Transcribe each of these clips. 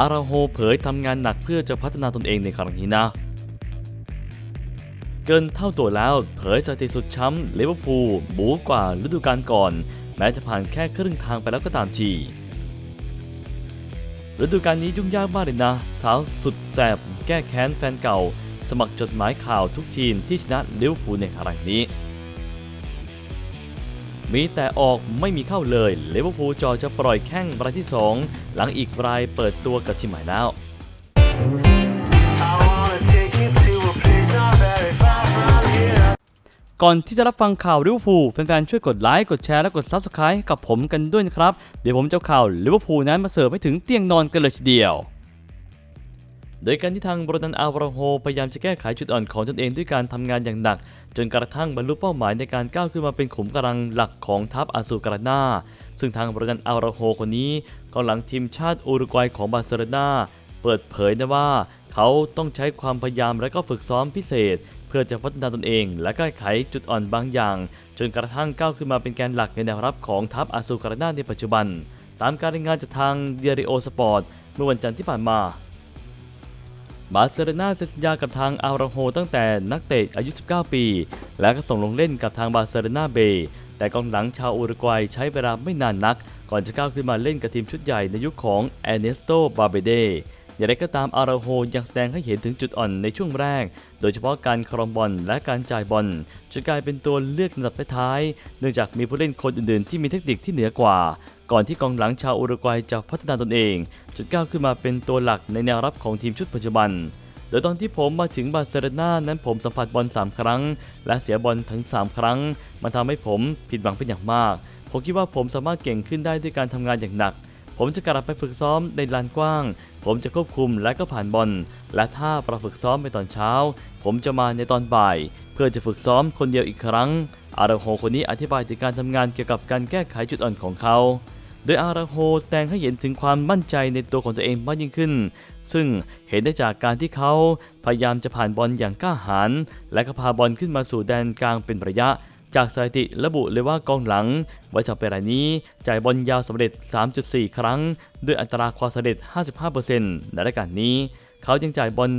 อาราโฮเผยทำงานหนักเพื่อจะพัฒนาตนเองในครั้งนี้นะ เกินเท่าตัวแล้วเผยสถิติสุดช้ำลิเวอร์พูลบูกว่าฤดูกาลก่อน แม้จะผ่านแค่ครึ่งทางไปแล้วก็ตามทีฤดูกาลนี้ยุ่งยากมากเลยนะ สาวสุดแสบแก้แค้นแฟนเก่า สมัครจดหมายข่าวทุกทีมที่ชนะลิเวอร์พูลในครั้งนี้ มีแต่ออกไม่มีเข้าเลยลิเวอร์พูลจอจะปล่อยแข้งรายที่ 2 หลังอีกรายเปิดตัวกับทีมใหม่แล้ว I wanna take you to a place not very far from here. ก่อนที่จะรับฟังข่าวลิเวอร์พูลแฟนๆช่วยกดไลค์ กดแชร์และกด Subscribe ให้กับผมกันด้วยนะครับ เดี๋ยวผมจะเอาข่าวลิเวอร์พูลนั้นมาเสิร์ฟให้ถึงเตียงนอนกันเลยทีเดียว โดยการที่ทางบรดันอาวราโฮพยายามจะแก้ไขจุดอ่อนของตนเองด้วยการทำงานอย่างหนัก จนกระทั่งบรรลุเป้าหมายในการก้าวขึ้นมาเป็นขุมกำลังหลักของทัพอาซูการานาซึ่งทางบรดันอาวราโฮคนนี้กองหลังทีมชาติอุรุกวัยของบาร์เซโลนาเปิดเผยนะว่าเขาต้องใช้ความพยายามและก็ฝึกซ้อมพิเศษ เพื่อจะพัฒนาตนเอง และแก้ไขจุดอ่อนบางอย่าง จนกระทั่งก้าวขึ้นมาเป็นแกนหลักในแนวรับของทัพอาซูการานาในปัจจุบัน ตามการรายงานจากทางเดียริโอสปอร์ตเมื่อวันจันทร์ที่ผ่านมา บาร์เซโลนาเซ็นสัญญากับทางอาราโฮตั้งแต่นักเตะอายุ 19 ปี และก็ส่งลงเล่นกับทางบาร์เซโลนาเบย์แต่กองหลังชาวอุรุกวัยใช้เวลาไม่นานนัก ก่อนจะก้าวขึ้นมาเล่นกับทีมชุดใหญ่ในยุคของแอเนสโตบาเบเดอย่างไรก็ตามอาราโฮยังแสดงให้เห็นถึงจุดอ่อนในช่วงแรก โดยเฉพาะการครองบอลและการจ่ายบอลจนกลายเป็นตัวเลือกลำดับท้าย เนื่องจากมีผู้เล่นคนอื่นๆ ที่มีเทคนิคที่เหนือกว่า ก่อนที่กองหลังชาวอุรุกวัยจะพัฒนาตนเองจนก้าวขึ้นมาเป็นตัวหลักในแนวรับของทีมชุดปัจจุบัน โดยตอนที่ผมมาถึงบาร์เซโลนานั้นผมสัมผัสบอล3 ครั้ง และเสียบอลถึง 3 ครั้ง มันทำให้ผมผิดหวังเป็นอย่างมาก ผมคิดว่าผมสามารถเก่งขึ้นได้ด้วยการทำงานอย่างหนัก ผมจะกลับไปฝึกซ้อมในลานกว้าง ผมจะควบคุมและก็ผ่านบอล และถ้าประฝึกซ้อมไปตอนเช้า ผมจะมาในตอนบ่าย เพื่อจะฝึกซ้อมคนเดียวอีกครั้งอาราโฮคนนี้อธิบายถึงการทำงานเกี่ยวกับการแก้ไขจุดอ่อนของเขา โดยอาราโฮแสดงให้เห็นถึงความมั่นใจในตัวของตัวเองมากยิ่งขึ้น ซึ่งเห็นได้จากการที่เขาพยายามจะผ่านบอลอย่างกล้าหาญและก็พาบอลขึ้นมาสู่แดนกลางเป็นระยะ จากสถิติระบุเลยว่ากองหลังไว้จากเปรายนี้จ่ายบอลยาวสำเร็จ 3.4 ครั้ง ด้วยอัตราความสำเร็จ 55%ในรายการนี้ เขายังจ่ายบอล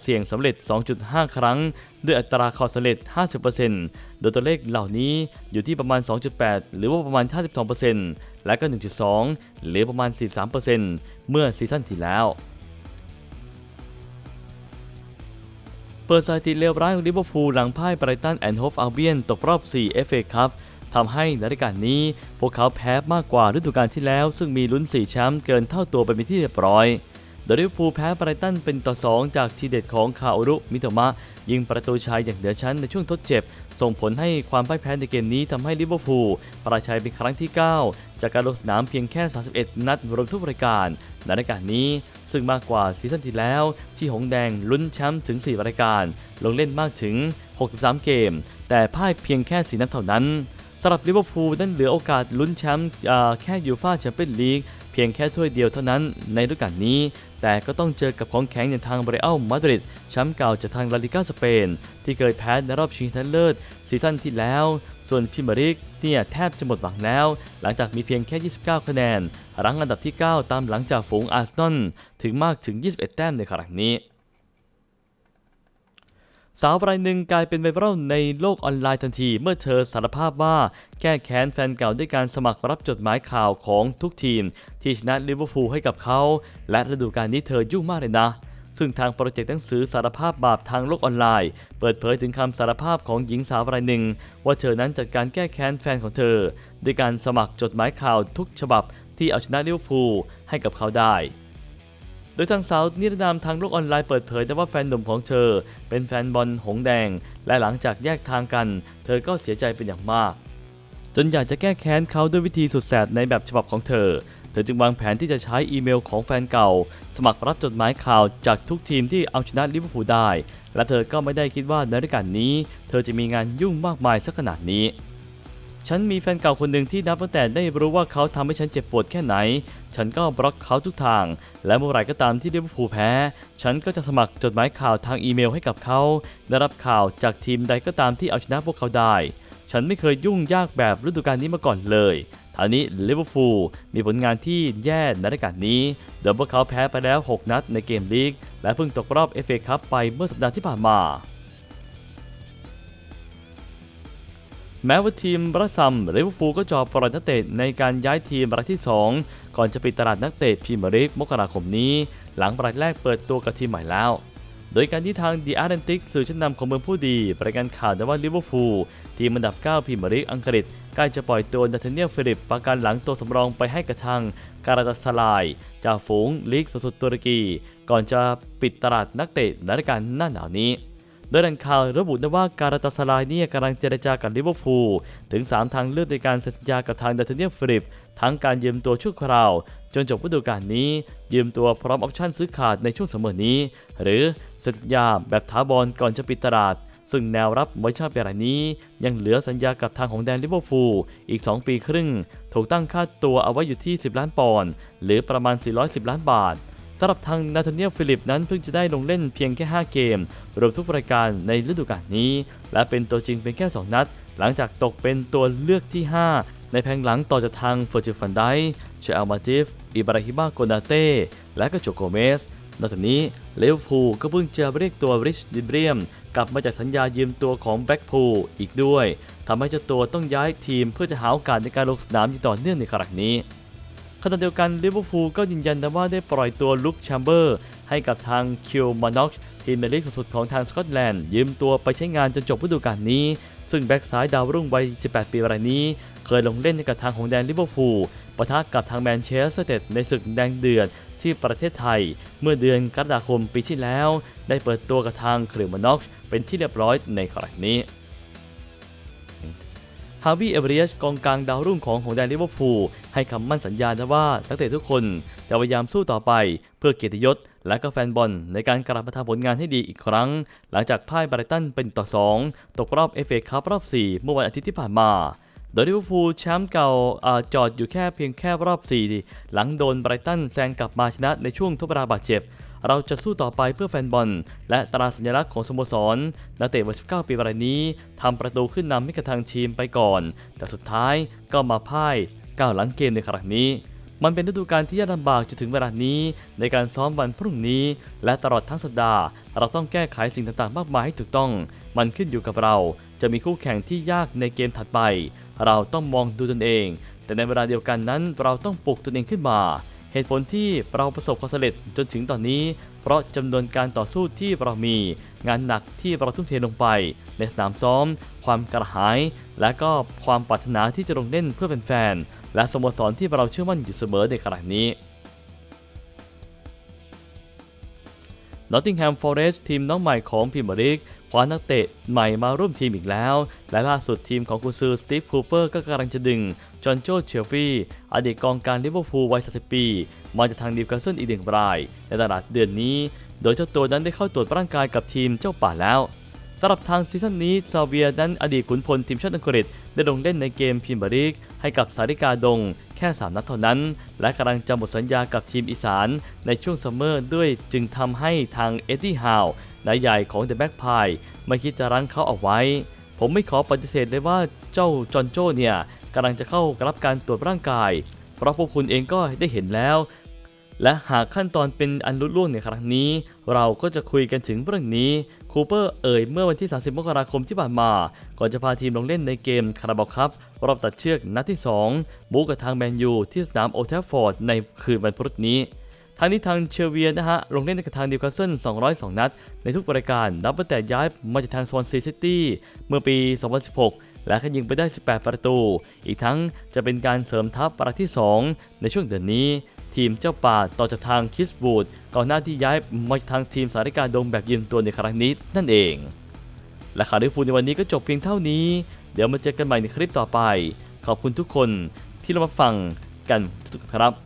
เสี่ยงสำเร็จ 2.5 ครั้ง ด้วยอัตราความสำเร็จ 50%โดยตัวเลขเหล่านี้อยู่ที่ประมาณ 2.8 หรือว่าประมาณ 52%และก็ 1.2 หรือประมาณ 43%เมื่อซีซั่นที่แล้วเปิดสถิติเลวร้ายของลิเวอร์พูลหลังพ่ายไบรตันแอนด์โฮฟอัลเบียนตกรอบ 4 FA ครับทำให้ในรายการนี้ พวกเขาแพ้มากกว่าฤดูกาลที่แล้ว ซึ่งมีลุ้น 4 แชมป์เกินเท่าตัวไปเป็นที่เรียบร้อย โดยลิเวอร์พูลแพ้ไบรตันเป็นต่อ 2 จากทีเด็ดของคาโอรุมิโตมะ ยิงประตูชัยอย่างเหนือชั้นในช่วงทดเจ็บ ส่งผลให้ความพ่ายแพ้ในเกมนี้ทำให้ลิเวอร์พูลประชัยเป็นครั้งที่ 9 จากการลงสนามเพียงแค่ 31 นัดรวมทุกรายการในรายการนี้ซึ่งมากกว่าซีซั่นที่แล้ว ที่หงแดงลุ้นแชมป์ถึง 4 รายการ ลงเล่นมากถึง 63 เกม แต่พ่ายเพียงแค่ 4 นัดเท่านั้นสำหรับลิเวอร์พูลนั้นเหลือโอกาสลุ้นแชมป์แค่ยูฟ่าแชมเปี้ยนลีก เพียงแค่ถ้วยเดียวเท่านั้นในฤดูกาลนี้ แต่ก็ต้องเจอกับของแข็งอย่างทางเบรอัลมาดริดแชมป์เก่าจากทางลาลิก้าสเปน ที่เคยแพ้ในรอบชิงชนะเลิศซีซั่นที่แล้ว ส่วนพิมบริกเนี่ยแทบจะหมดหวังแล้ว หลังจากมีเพียงแค่ 29 คะแนนรั้งอันดับที่ 9 ตามหลังจากฝูงอาร์เซนอลถึงมากถึง 21 แต้มในครั้งนี้ สาวรายหนึ่งกลายเป็นไวรัลในโลกออนไลน์ทันที เมื่อเธอสารภาพว่าแก้แค้นแฟนเก่าด้วยการสมัครรับจดหมายข่าวของทุกทีม ที่ชนะลิเวอร์พูลให้กับเขา และฤดูกาลนี้เธอยุ่งมากเลยนะ ซึ่งทางโปรเจกต์หนังสือสารภาพบาปทางโลกออนไลน์ เปิดเผยถึงคำสารภาพของหญิงสาวรายหนึ่ง ว่าเธอนั้นจัดการแก้แค้นแฟนของเธอ ด้วยการสมัครจดหมายข่าวทุกฉบับที่เอาชนะลิเวอร์พูลให้กับเขาได้ โดยทางสาวนิรนามทางโลกออนไลน์เปิดเผยแต่ว่าแฟนหนุ่มของเธอ เป็นแฟนบอลหงแดง และหลังจากแยกทางกัน เธอก็เสียใจเป็นอย่างมาก จนอยากจะแก้แค้นเขาด้วยวิธีสุดแสบในแบบฉบับของเธอ เธอจึงวางแผนที่จะใช้อีเมลของแฟนเก่า สมัครรับจดหมายข่าวจากทุกทีมที่เอาชนะลิเวอร์พูลได้ และเธอก็ไม่ได้คิดว่าในรายการนี้ เธอจะมีงานยุ่งมากมายสักขนาดนี้ ฉันมีแฟนเก่าคนหนึ่งที่นับตั้งแต่ได้รู้ว่าเขาทำให้ฉันเจ็บปวดแค่ไหน ฉันก็บล็อกเขาทุกทาง และเมื่อไหร่ก็ตามที่ลิเวอร์พูลแพ้ ฉันก็จะสมัครจดหมายข่าวทางอีเมลให้กับเขาได้รับข่าวจากทีมใดก็ตามที่เอาชนะพวกเขาได้ ฉันไม่เคยยุ่งยากแบบฤดูกาลนี้มาก่อนเลยทางนี้ลิเวอร์พูลมีผลงานที่แย่ในรายการนี้โดยพวกเขาแพ้ไปแล้ว 6 นัดในเกมลีก และเพิ่งตกรอบ FA คัพไปเมื่อสัปดาห์ที่ผ่านมา แม้ว่าทีมบรัสซัมลิเวอร์พูลก็จอปล่อยนักเตะในการย้ายทีมรายที่ 2 ก่อนจะปิดตลาดนักเตะพรีเมียร์ลีกมกราคมนี้ หลังประแรกเปิดตัวกับทีมใหม่แล้ว โดยการที่ทาง The Atlantic สื่อชั้นนำของเมืองผู้ดีรายงานข่าวด้ว่าลิเวอร์พูลทีมอันดับ 9พรีเมียร์ลีกอังกฤษใกล้จะปล่อยตัวนาธาเนียลฟิลิปประกันหลังตัวสำรองไปให้กระชังการาตาสลายจากฝูงลีกสุดตุรกี ก่อนจะปิดตลาดนักเตะในรายการหน้าหนาวนี้ ดยแหล่งข่าวระบุได้ว่าการตาสลายเนี่ยกำลังเจรจากับลิเวอร์พูลถึง 3 ทางเลือกในการเซ็นสัญญากับทางนาธาเนียลฟิลิป ทั้งการยืมตัวชั่วคราว จนจบฤดูกาลนี้ ยืมตัวพร้อมออปชั่นซื้อขาดในช่วงเสมอนี้ หรือเซ็นสัญญาแบบถาวรก่อนจะปิดตลาดซึ่งแนวรับไว้ชาติรายนี้ ยังเหลือสัญญากับทางของแดนลิเวอร์พูลอีก 2 ปีครึ่ง ถูกตั้งค่าตัวเอาไว้อยู่ที่ 10 ล้านปอนด์หรือประมาณ 410 ล้านบาท สำหรับทางนาธาเนียลฟิลิปนั้นเพิ่งจะได้ลงเล่นเพียงแค่ 5 เกม รวมทุกรายการในฤดูกาลนี้ และเป็นตัวจริงเป็นแค่ 2 นัด หลังจากตกเป็นตัวเลือกที่ 5 ในแผงหลังต่อจากทางเฟอร์จิฟันไดเชอัลมาติฟอิบราฮิมาโกนาเต้และก็โจโกเมสนอกจากนี้เลวพูก็เพิ่งจะเรียกตัวริชดิเบรียม กลับมาจากสัญญายืมตัวของแบ็กพูอีกด้วยทำให้เจ้าตัวต้องย้ายทีมเพื่อจะหาโอกาสในการลงสนามอย่างต่อเนื่องในครั้งนี้ ขณะเดียวกันลิเวอร์พูลก็ยืนยันนะว่าได้ปล่อยตัวลุคแชมเบอร์ให้กับทางคิวมาน็อกทีมในลีกสุดของทางสกอตแลนด์ยืมตัวไปใช้งานจนจบฤดูกาลนี้ ซึ่งแบ็กซ้ายดาวรุ่งวัย 18 ปีรายนี้ เคยลงเล่นในกับทางของแดนลิเวอร์พูลปะทะกับทางแมนเชสเตอร์ยูไนเต็ดในศึกแดงเดือดที่ประเทศไทย เมื่อเดือนกรกฎาคมปีที่แล้ว ได้เปิดตัวกับทางคริวมาน็อกเป็นที่เรียบร้อยในครั้งนี้ ฮาวิเอเบรียชกองกลางดาวรุ่งของของแดนลิเวอร์พูลให้คำมั่นสัญญานะว่านักเตะทุกคนจะพยายามสู้ต่อไป เพื่อเกียรติยศและก็แฟนบอลในการกลับมาทำผลงานให้ดีอีกครั้ง หลังจากพ่ายบริตันเป็นต่อ 2 ตกรอบ FA คัพรอบ 4 เมื่อวันอาทิตย์ที่ผ่านมาโดยลิเวอร์พูลแชมป์เก่าอจอดอยู่แค่เพียงแค่รอบ 4 หลังโดนไบรตันแซงกลับมาชนะในช่วงทดเวลาบาดเจ็บ เราจะสู้ต่อไปเพื่อแฟนบอล และตราสัญลักษณ์ของสโมสรนักเตะวัย 19 ปีรายนี้ทำประตูขึ้นนำให้กับทางทีมไปก่อน แต่สุดท้ายก็มาพ่ายก้าวหลังเกมในครั้งนี้มันเป็นฤดูกาลที่ยากลำบากจนถึงเวลานี้ ในการซ้อมวันพรุ่งนี้ และตลอดทั้งสัปดาห์ เราต้องแก้ไขสิ่งต่างๆ มากมายให้ถูกต้อง มันขึ้นอยู่กับเรา จะมีคู่แข่งที่ยากในเกมถัดไป เราต้องมองดูตนเอง แต่ในเวลาเดียวกันนั้น เราต้องปลุกตนเองขึ้นมา เหตุผลที่เราประสบความสำเร็จจนถึงตอนนี้ เพราะจำนวนการต่อสู้ที่เรามี งานหนักที่เราทุ่มเทลงไป ในสนามซ้อม ความกระหาย และก็ความปรารถนาที่จะลงเล่นเพื่อแฟนๆและสโมสรที่เราเชื่อมั่นอยู่เสมอในขณะนี้ Nottingham Forest ทีมน้องใหม่ของพรีเมียร์ลีกคว้านักเตะใหม่มาร่วมทีมอีกแล้ว และล่าสุดทีมของกุซือสตีฟคูเปอร์ก็กำลังจะดึง จอห์นโจเชลฟี่ อดีตกองการลิเวอร์พูลวัย 30 ปี มาจากทางนิวคาสเซิลอีกหนึ่งราย ในตลาดเดือนนี้ โดยเจ้าตัวนั้นได้เข้าตรวจร่างกายกับทีมเจ้าป่าแล้วสำหรับทางซีซั่นนี้ซาเวียนั้นอดีตขุนพลทีมชาติอังกฤษได้ลงเล่นในเกมพรีเมียร์ลีกให้กับสาริกาดง แค่ 3 นัดเท่านั้น และกำลังจะหมดสัญญากับทีมอีสาน ในช่วงซัมเมอร์ด้วยจึงทำให้ทางเอ็ดดี้ฮาวนายใหญ่ของเดอะแบ็กพายไม่คิดจะรั้งเขาเอาไว้ ผมไม่ขอปฏิเสธเลยว่าเจ้าจอห์นโจ้เนี่ย กำลังจะเข้ารับการตรวจร่างกาย เพราะพวกคุณเองก็ได้เห็นแล้ว และหากขั้นตอนเป็นอันลุล่วงในครั้งนี้ เราก็จะคุยกันถึงเรื่องนี้คูเปอร์เอ่ยเมื่อวันที่ 30 มกราคมที่ผ่านมา ก่อนจะพาทีมลงเล่นในเกมคาราบาวครับรอบตัดเชือกนัดที่ 2บูกับทางแมนยูที่สนามโอลด์แทฟฟอร์ดในคืนวันพุธนี้ทางนี้ทางเชเวียนะฮะ ลงเล่นกับทางนิวคาสเซิล202 นัด ในทุกรายการ นับตั้งแต่ย้ายมาจากทางสวอนซีซิตี้เมื่อปี 2016 และก็ยิงไปได้ 18 ประตู อีกทั้งจะเป็นการเสริมทัพประที่ 2 ในช่วงเดือนนี้ ทีมเจ้าป่าต่อจากทางคิสบูดก่อนหน้าที่ย้ายมาจากทางทีมสาริกาดงแบบยืมตัวในครั้งนี้นั่นเอง และข่าวลิเวอร์พูลในวันนี้ก็จบเพียงเท่านี้ เดี๋ยวมาเจอกันใหม่ในคลิปต่อไป ขอบคุณทุกคนที่รามาฟังกันทุกครับ